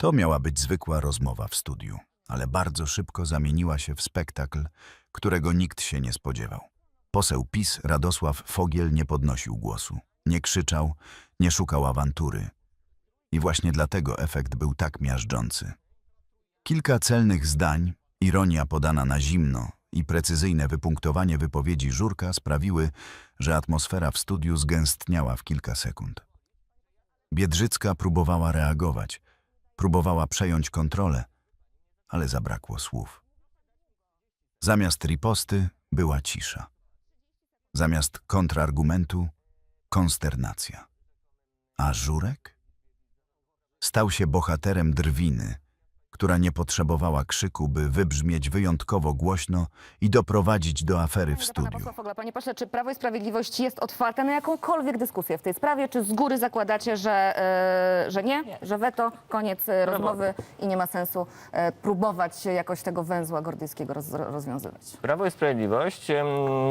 To miała być zwykła rozmowa w studiu, ale bardzo szybko zamieniła się w spektakl, którego nikt się nie spodziewał. Poseł PiS Radosław Fogiel nie podnosił głosu, nie krzyczał, nie szukał awantury. I właśnie dlatego efekt był tak miażdżący. Kilka celnych zdań, ironia podana na zimno i precyzyjne wypunktowanie wypowiedzi Żurka sprawiły, że atmosfera w studiu zgęstniała w kilka sekund. Biedrzycka próbowała reagować, próbowała przejąć kontrolę, ale zabrakło słów. Zamiast riposty była cisza. Zamiast kontrargumentu konsternacja. A Żurek? Stał się bohaterem drwiny, która nie potrzebowała krzyku, by wybrzmieć wyjątkowo głośno i doprowadzić do afery w Pana studiu. posła Fogla. Panie pośle, czy Prawo i Sprawiedliwość jest otwarte na jakąkolwiek dyskusję w tej sprawie? Czy z góry zakładacie, że, e, że nie, że weto, koniec e, rozmowy i nie ma sensu e, próbować jakoś tego węzła gordyjskiego roz, rozwiązywać? Prawo i Sprawiedliwość em,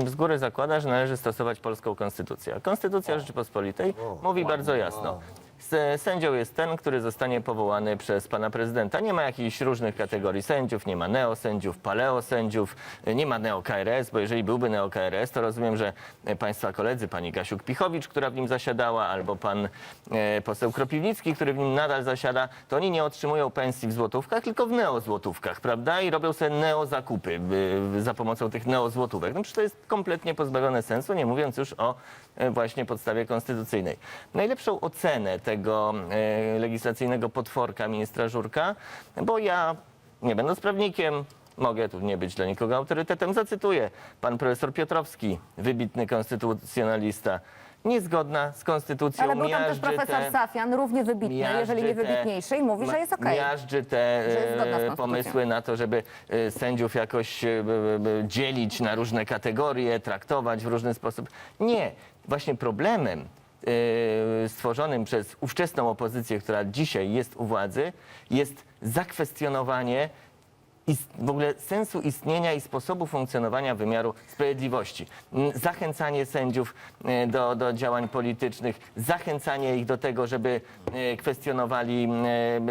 z góry zakłada, że należy stosować polską konstytucję. A Konstytucja Rzeczypospolitej mówi bardzo jasno. Sędzią jest ten, który zostanie powołany przez pana prezydenta. Nie ma jakichś różnych kategorii sędziów, nie ma neosędziów, paleosędziów, nie ma neo-KRS, bo jeżeli byłby neo-KRS, to rozumiem, że państwa koledzy, pani Gasiuk-Pichowicz, która w nim zasiadała, albo pan e, poseł Kropiwnicki, który w nim nadal zasiada, to oni nie otrzymują pensji w złotówkach, tylko w neozłotówkach, prawda? I robią sobie neozakupy y, za pomocą tych neozłotówek. No przecież to jest kompletnie pozbawione sensu, nie mówiąc już o właśnie podstawie konstytucyjnej. Najlepszą ocenę tego e, legislacyjnego potworka ministra Żurka, bo ja, nie będąc prawnikiem, mogę tu nie być dla nikogo autorytetem, zacytuję. Pan profesor Piotrowski, wybitny konstytucjonalista, niezgodna z konstytucją, Ale był tam też profesor Safian, równie wybitny, jeżeli nie wybitniejszy i mówi, że jest okej. Miażdży te e, pomysły na to, żeby e, sędziów jakoś e, dzielić na różne kategorie, traktować w różny sposób. Nie. Właśnie problemem e, stworzonym przez ówczesną opozycję, która dzisiaj jest u władzy, jest zakwestionowanie ist- w ogóle sensu istnienia i sposobu funkcjonowania wymiaru sprawiedliwości. Zachęcanie sędziów e, do, do działań politycznych, zachęcanie ich do tego, żeby e, kwestionowali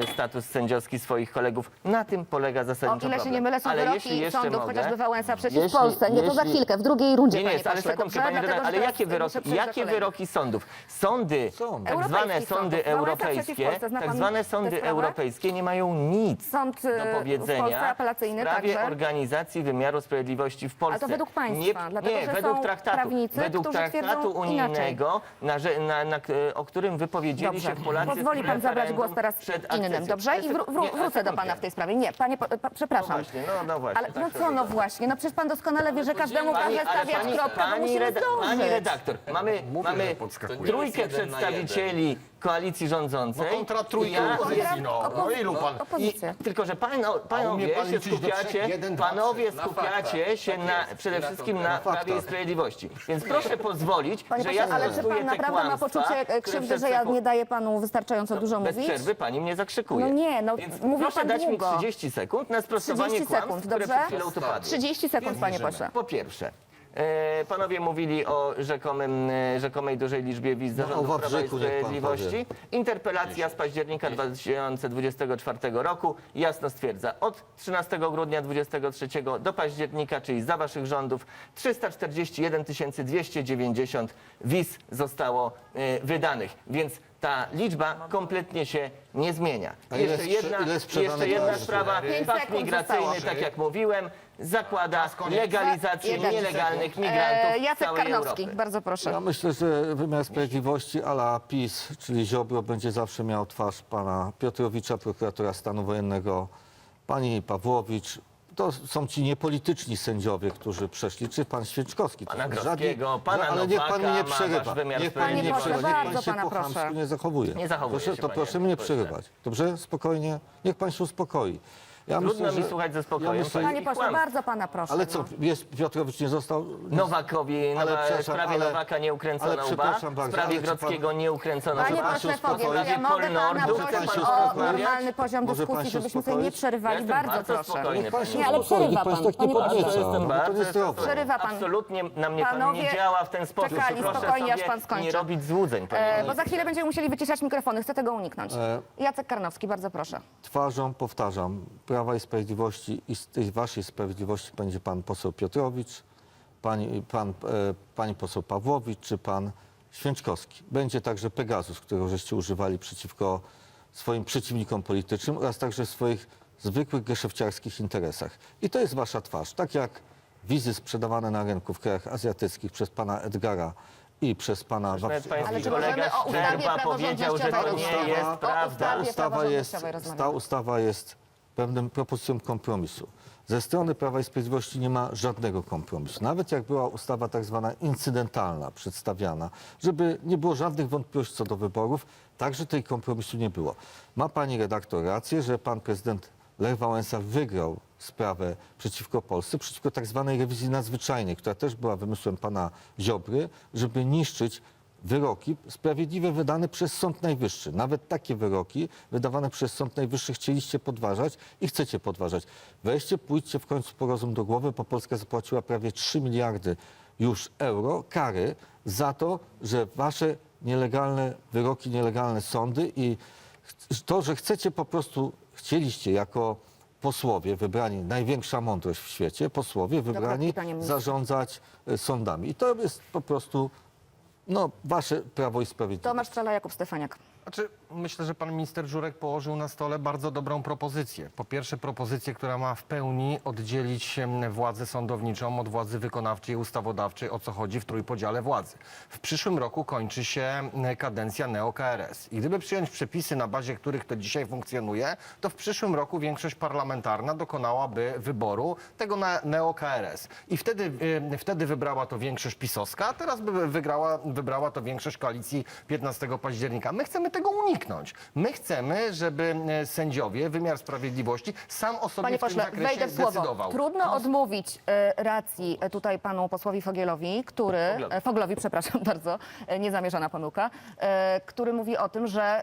e, status sędziowski swoich kolegów. Na tym polega O zasadniczo ile się problem. nie mylę, są Ale wyroki jeśli jeszcze sądów, mogę, chociażby Wałęsa przeciw jeśli- Polsce. Nie to za jeśli- chwilkę, w drugiej rundzie, nie, nie, panie ale pośle. sekundkę, dobrze? pani Dlatego, redaktor, że ale teraz jakie wyroki, muszę przejść do jakie kolejnych. wyroki sądów? Sądy, Sąd. tak zwane Europejskich sądy sądów. Wałęsa przeciw europejskie, Polsce. Zna tak pan zwane tę sądy sprawę? europejskie nie mają nic Sąd do e, w Polsce powiedzenia apelacyjny w sprawie także. organizacji wymiaru sprawiedliwości w Polsce. to według państwa, nie, dlatego nie, że według są traktatu, prawnicy, według traktatu unijnego, na, na, na, o którym wypowiedzieli Dobrze. się Polacy Pozwoli w pan zabrać głos teraz przed innym, dobrze? I wró- wró- wrócę do pana w tej sprawie. Nie, panie, po- pa- przepraszam. No właśnie, no, no właśnie, Ale tak no co, no właśnie, no przecież pan doskonale wie, że każdemu każe stawiać kropkę, bo musimy reda- pani zdążyć. redaktor, mamy, mamy trójkę przedstawicieli koalicji rządzącej. No kontra trójkę Ja- opozycji, no. No ilu pan... I, Opozycja. tylko, że pano, panowie pan się liczyć do skupiacie, trzech? Jeden, dwa, panowie trzy. Na skupiacie faktach. się Tak na, jest. przede Na wszystkim na Prawie i. Sprawiedliwości. Więc proszę pozwolić, Panie że pośle, ja ale czy pan te naprawdę ma kłamstwa, poczucie e, które krzywdy, przed że ja sekund- nie daję panu wystarczająco dużo Bez mówić? przerwy pani mnie zakrzykuje. No nie, no, Więc mówi proszę pan dać długo. mi 30 sekund na sprostowanie 30 kłamstw, sekund, które dobrze? przed chwilą tu padły. 30 sekund, panie pośle. Po pierwsze, e, panowie mówili o rzekomym, e, rzekomej dużej liczbie wiz No, zarządu o Prawa i Wawrzyku niech pan Sprawiedliwości. Interpelacja z października 2024 roku. Jasno stwierdza, od 13 grudnia 2023 do października, czyli za waszych rządów, 341 290 wiz zostało e, wydanych, więc ta liczba kompletnie się nie zmienia. A ile Jeszcze sprze- jedna, ile sprzedanych jeszcze jedna sprawa, Pięć pakt sekund migracyjny, zostało. tak jak mówiłem, zakłada legalizację Jeden. nielegalnych migrantów E, Jacek całej Karnowski, bardzo proszę. Ja myślę, że wymiar sprawiedliwości ala PiS, czyli Ziobro, będzie zawsze miał twarz pana Piotrowicza, prokuratora stanu wojennego, pani Pawłowicz. To są ci niepolityczni sędziowie, którzy przeszli, czy pan Święczkowski. To Pana są Grodzkiego, pana ale niech pan Nowaka mnie nie ma przerywa. wymiar Niech pan mnie nie sprawiedliwości. przerywa. Niech Bardzo pan się pana po proszę. nie zachowuje. Nie zachowuję proszę, się, To panie proszę mnie nie pośle. przerywać. Dobrze? Spokojnie. Niech pan się uspokoi. Ja Trudno myślę, mi że- słuchać ze spokojem. ja myślę- Panie pośle, bardzo pana proszę. Ale co, no. jest, Piotrowicz nie został... Nowakowi, Ale nowa, przepraszam, sprawie ale- Nowaka nie ukręcono ale łba, przepraszam w bardzo, sprawie ale czy pan- Grodzkiego nie ukręcono Panie pośle się uspokoić. Fogiel, ja mogę pana chce prosić się o uspokoić? normalny poziom Może pan dyskusji, się żebyśmy sobie nie uspokoić? przerywali. Jestem Bardzo bardzo proszę. spokojny. Nie, ale przerywa niech pan tak nie panie pośle. podnieca, Jestem bo to bardzo. Przerywa pan. Absolutnie na mnie pan Panowie nie działa w ten sposób. czekali Proszę spokojnie, aż sobie pan skończy. nie robić złudzeń. panie E, bo ministrze. za chwilę będziemy musieli wyciszać mikrofony. Chcę tego uniknąć. E, Jacek Karnowski, bardzo proszę. Twarzą, powtarzam, Prawa i Sprawiedliwości i z tej waszej sprawiedliwości będzie pan poseł Piotrowicz, pani, pan, e, pani poseł Pawłowicz czy pan Święczkowski. Będzie także Pegasus, którego żeście używali przeciwko swoim przeciwnikom politycznym oraz także w swoich zwykłych geszefciarskich interesach. I to jest wasza twarz. Tak jak wizy sprzedawane na rynku w krajach azjatyckich przez pana Edgara i przez pana Ale czy kolega możemy o ustawie Szczerba powiedział, że to nie jest prawda. ustawa jest, ta ustawa jest pewnym propozycją kompromisu. Ze strony Prawa i Sprawiedliwości nie ma żadnego kompromisu. Nawet jak była ustawa tak zwana incydentalna przedstawiana, żeby nie było żadnych wątpliwości co do wyborów, także tej kompromisu nie było. Ma pani redaktor rację, że pan prezydent Lech Wałęsa wygrał sprawę przeciwko Polsce, przeciwko tak zwanej rewizji nadzwyczajnej, która też była wymysłem pana Ziobry, żeby niszczyć wyroki sprawiedliwe wydane przez Sąd Najwyższy. Nawet takie wyroki wydawane przez Sąd Najwyższy chcieliście podważać i chcecie podważać. Weźcie, pójdźcie w końcu po rozum do głowy, bo Polska zapłaciła prawie 3 miliardy już euro kary za to, że wasze nielegalne wyroki, nielegalne sądy i to, że chcecie po prostu, chcieliście jako posłowie wybrani, największa mądrość w świecie, posłowie wybrani zarządzać e, sądami. I to jest po prostu no, wasze Prawo i Sprawiedliwość. Tomasz Trzela, Jakub Stefaniak. Znaczy, myślę, że pan minister Żurek położył na stole bardzo dobrą propozycję. Po pierwsze, propozycję, która ma w pełni oddzielić władzę sądowniczą od władzy wykonawczej i ustawodawczej, o co chodzi w trójpodziale władzy. W przyszłym roku kończy się em, kadencja neo-KRS. I gdyby przyjąć przepisy, na bazie których to dzisiaj funkcjonuje, to w przyszłym roku większość parlamentarna dokonałaby wyboru tego na neo-KRS. I wtedy, em, wtedy wybrała to większość pisowska, a teraz by wygrała, wybrała to większość koalicji 15 października. My chcemy tego uniknąć. My chcemy, żeby e, sędziowie, wymiar sprawiedliwości sam o sobie Panie w tym pośle, zakresie wejdę w słowo. decydował. Trudno odmówić e, racji e, tutaj panu posłowi Fogielowi, który, Foglowi. Foglowi, przepraszam bardzo, niezamierzona pomyłka, który mówi o tym, że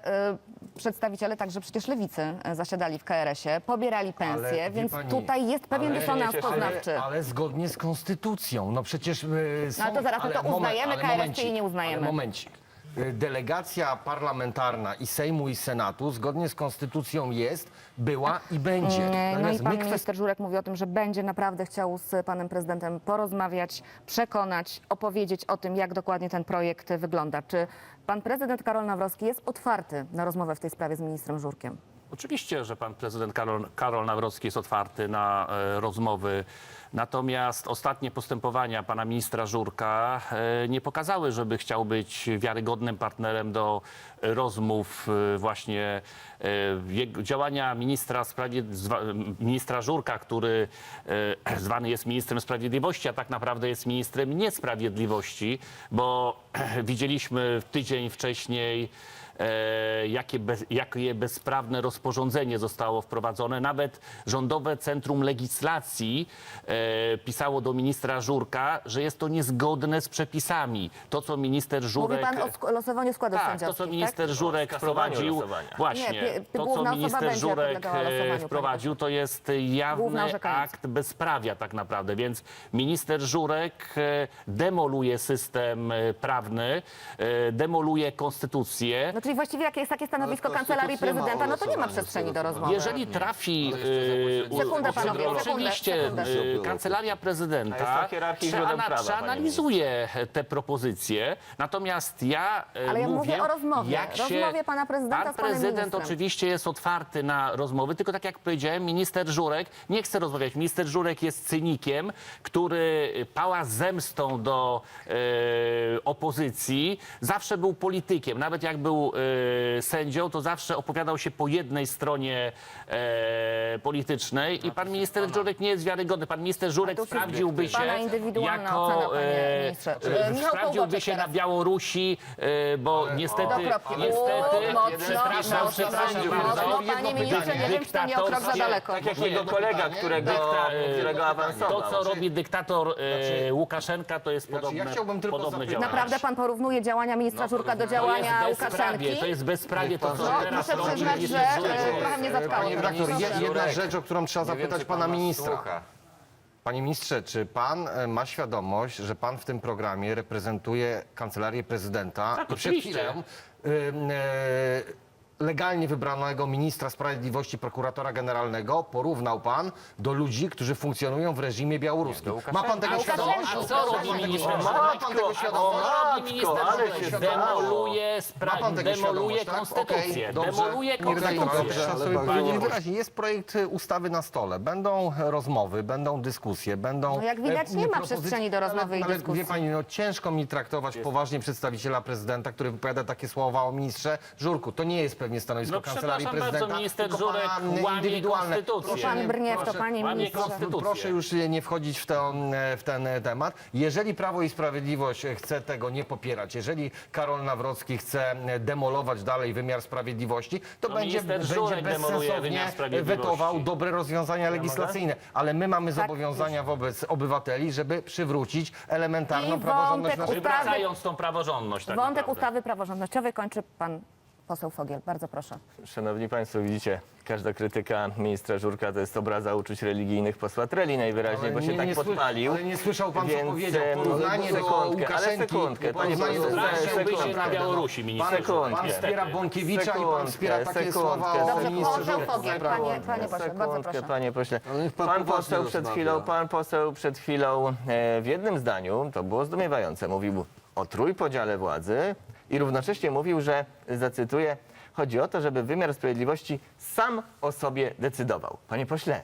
przedstawiciele także przecież lewicy zasiadali w KRS-ie, pobierali pensje, wie więc pani, tutaj jest pewien ale- dysonans poznawczy. Ale, ale zgodnie z konstytucją. No przecież y, są, No ale to zaraz, to uznajemy KRS, czy nie uznajemy? Ale momencik. Delegacja parlamentarna i Sejmu i Senatu zgodnie z konstytucją jest, była i będzie. No i Natomiast pan my kwest- minister Żurek mówi o tym, że będzie naprawdę chciał z panem prezydentem porozmawiać, przekonać, opowiedzieć o tym, jak dokładnie ten projekt wygląda. Czy pan prezydent Karol Nawrocki jest otwarty na rozmowę w tej sprawie z ministrem Żurkiem? Oczywiście, że pan prezydent Karol, Karol Nawrocki jest otwarty na e, rozmowy. Natomiast ostatnie postępowania pana ministra Żurka e, nie pokazały, żeby chciał być wiarygodnym partnerem do rozmów e, właśnie e, jego, działania ministra, zwa- ministra Żurka, który e, zwany jest ministrem sprawiedliwości, a tak naprawdę jest ministrem niesprawiedliwości, bo widzieliśmy tydzień wcześniej e, jakie, bez, jakie bezprawne rozporządzenie zostało wprowadzone. Nawet Rządowe Centrum Legislacji e, pisało do ministra Żurka, że jest to niezgodne z przepisami. To, co minister Mówi Żurek... pan o sk- losowaniu składów Tak, to sędziowskich, co minister tak? Żurek O skasowaniu wprowadził, losowania. właśnie, pi- to główna co osoba minister będzie Żurek podlegała e, wprowadził, to jest Główna jawny orzekająca. akt bezprawia tak naprawdę, więc minister Żurek e, demoluje system e, prawny, e, demoluje konstytucję. No czyli właściwie jak jest takie stanowisko Ale Kancelarii ma Prezydenta, no to nie ma przestrzeni do rozmowy. Jeżeli trafi. Sekundę, u- panowie, sekundę, Oczywiście sekundę. e, kancelaria A jest prezydenta przeana- prawa, panie przeanalizuje te propozycje. Natomiast ja e, Ale ja mówię, mówię o rozmowie. jak się. Rozmowie pana prezydenta Pan z panem prezydent ministrem. oczywiście jest otwarty na rozmowy, tylko tak jak powiedziałem, minister Żurek nie chce rozmawiać. Minister Żurek jest cynikiem, który pała zemstą do e, opozycji. Zawsze był politykiem. Nawet jak był y, sędzią, to zawsze opowiadał się po jednej stronie e, politycznej i pan minister Żurek nie jest wiarygodny. Pan minister Żurek to sprawdziłby się pana indywidualna jako... ocena, panie e, ministrze. e, E, Michał sprawdziłby się na teraz. Białorusi, e, bo niestety... Niestety, mocno, przepraszam, mocno, przepraszam mocno. bardzo. Panie ministrze, nie wiem, czy to nie o krok za daleko. Tak jak jego kolega, którego, Dykta- którego awansował. To, co robi dyktator e, Łukaszenka, to jest Znaczy, podobne, ja chciałbym tylko podobne zapytać- działanie. Naprawdę pan porównuje działania ministra Żurka do działania to jest bezprawie, Łukaszenki? To jest bezprawie to, co No, teraz muszę robi przyznać, że e, trochę mnie zatkało. Panie redaktor, je- jedna rzecz, o którą trzeba zapytać pana ministra. Panie ministrze, czy pan e, ma świadomość, że pan w tym programie reprezentuje kancelarię prezydenta Tak, i przed oczywiście. chwilą e, e, legalnie wybranego ministra sprawiedliwości, prokuratora generalnego porównał pan do ludzi, którzy funkcjonują w reżimie białoruskim. Ma pan tego świadomość? A co robi minister Ma pan tego świadomość? robi minister ale Żurek? się Demoluje, Ma spra- pan tego demoluje świadomość, tak? konstytucję. Okej, dobrze. Demoluje konstytucję. Sobie powiedzieć wyraźnie, jest projekt y, ustawy na stole. Będą rozmowy, będą dyskusje, będą... No jak widać, e, nie ma propozycje. przestrzeni do rozmowy i ale, dyskusji. Ale wie pani, no ciężko mi traktować poważnie przedstawiciela prezydenta, który wypowiada takie słowa o ministrze Żurku. To nie jest pewnie stanowisko No kancelarii przepraszam prezydenta. bardzo, minister tylko Żurek pana, łamie indywidualne. konstytucję. Pan brnie w to, proszę, panie łamie ministrze. konstytucję. Proszę już nie wchodzić w, tę, w ten temat. Jeżeli Prawo i Sprawiedliwość chce tego nie popierać, jeżeli Karol Nawrocki chce demolować dalej wymiar sprawiedliwości, to No, będzie, minister będzie Żurek demoluje bezsensownie wymiar sprawiedliwości. wetował dobre rozwiązania legislacyjne. Ale my mamy zobowiązania wobec obywateli, żeby przywrócić elementarną I praworządność wątek ustawy- tą praworządność tak Wątek naprawdę. ustawy praworządnościowej kończy pan poseł Fogiel. Bardzo proszę. Szanowni Państwo, widzicie, każda krytyka ministra Żurka to jest obraza uczuć religijnych posła Treli najwyraźniej, bo się nie, tak podpalił. ale nie słyszał pan, co Więc, powiedział. Porównanie do sekundkę, ale Łukaszenki, sekundkę, panie porównanie poseł, do Zdarzyłby się na sekundkę. Białorusi minister Sekundkę. Żurek, Pan niestety. wspiera Bąkiewicza i pan wspiera takie Sekundkę, słowa o sekundkę. Dobrze, ministrze poseł Żurku. Fogiel, panie, panie pośle, bardzo Sekundkę, proszę. panie pośle. Ale niech pan Pan poważnie poseł przed rozmawia. chwilą, pan poseł przed chwilą e, w jednym zdaniu, to było zdumiewające, mówił o trójpodziale władzy i równocześnie mówił, że, zacytuję, chodzi o to, żeby wymiar sprawiedliwości sam o sobie decydował. Panie pośle,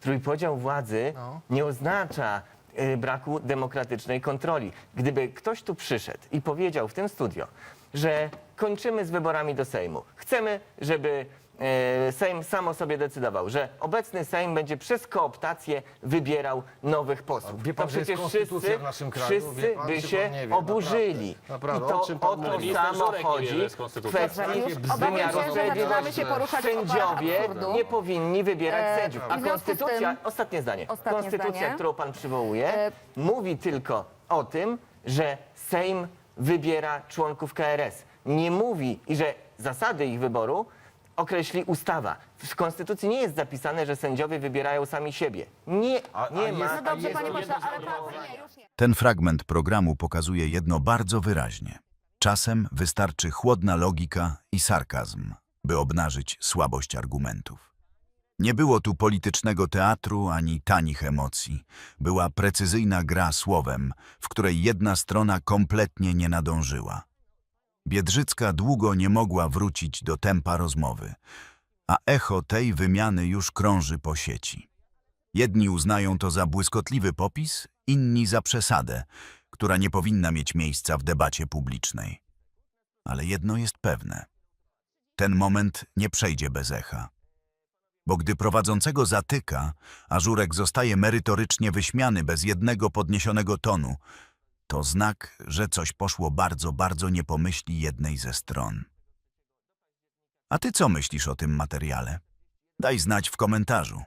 trójpodział władzy nie oznacza e, braku demokratycznej kontroli. Gdyby ktoś tu przyszedł i powiedział w tym studio, że kończymy z wyborami do Sejmu, chcemy, żeby e, Sejm sam o sobie decydował, że obecny Sejm będzie przez kooptację wybierał nowych posłów. Wie pan, to że jest przecież konstytucja wszyscy, w naszym kraju? Wie wszyscy pan, by czy się pan nie wie? oburzyli. Naprawdę. Naprawdę. I to O czym pan o mówi? to Minister samo Żurek nie wie, że chodzi jest w konstytucja. kwestii Już obawiam wymiaru się, że zaczynamy sprawiedliwości. się poruszać w oparach Sędziowie absurdu. nie powinni wybierać E, sędziów. A w związku z konstytucja, tym- ostatnie zdanie, Ostatnie konstytucja, zdanie. którą pan przywołuje, E, mówi tylko o tym, że Sejm wybiera członków KRS. Nie mówi, i że zasady ich wyboru określi ustawa. W konstytucji nie jest zapisane, że sędziowie wybierają sami siebie. Nie, A- nie a ma. jest- No dobrze, panie pośle, ale pan... Nie, już nie. Ten fragment programu pokazuje jedno bardzo wyraźnie. Czasem wystarczy chłodna logika i sarkazm, by obnażyć słabość argumentów. Nie było tu politycznego teatru ani tanich emocji. Była precyzyjna gra słowem, w której jedna strona kompletnie nie nadążyła. Biedrzycka długo nie mogła wrócić do tempa rozmowy, a echo tej wymiany już krąży po sieci. Jedni uznają to za błyskotliwy popis, inni za przesadę, która nie powinna mieć miejsca w debacie publicznej. Ale jedno jest pewne. Ten moment nie przejdzie bez echa. Bo gdy prowadzącego zatyka, a Żurek zostaje merytorycznie wyśmiany bez jednego podniesionego tonu, to znak, że coś poszło bardzo, bardzo nie pomyśli jednej ze stron. A ty co myślisz o tym materiale? Daj znać w komentarzu.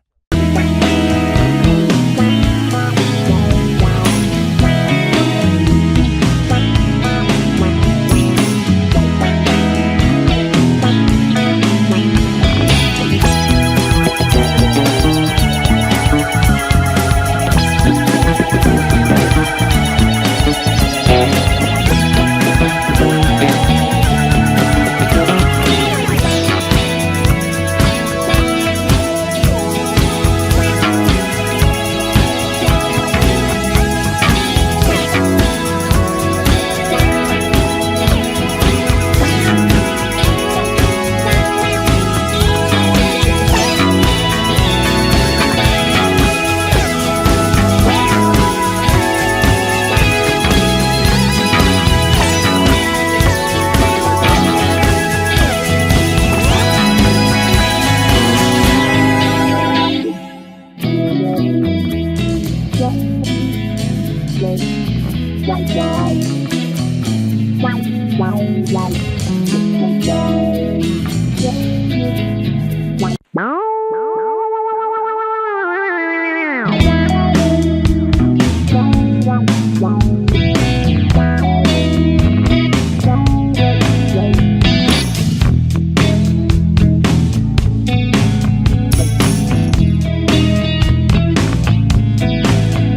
Wow, wow, wow.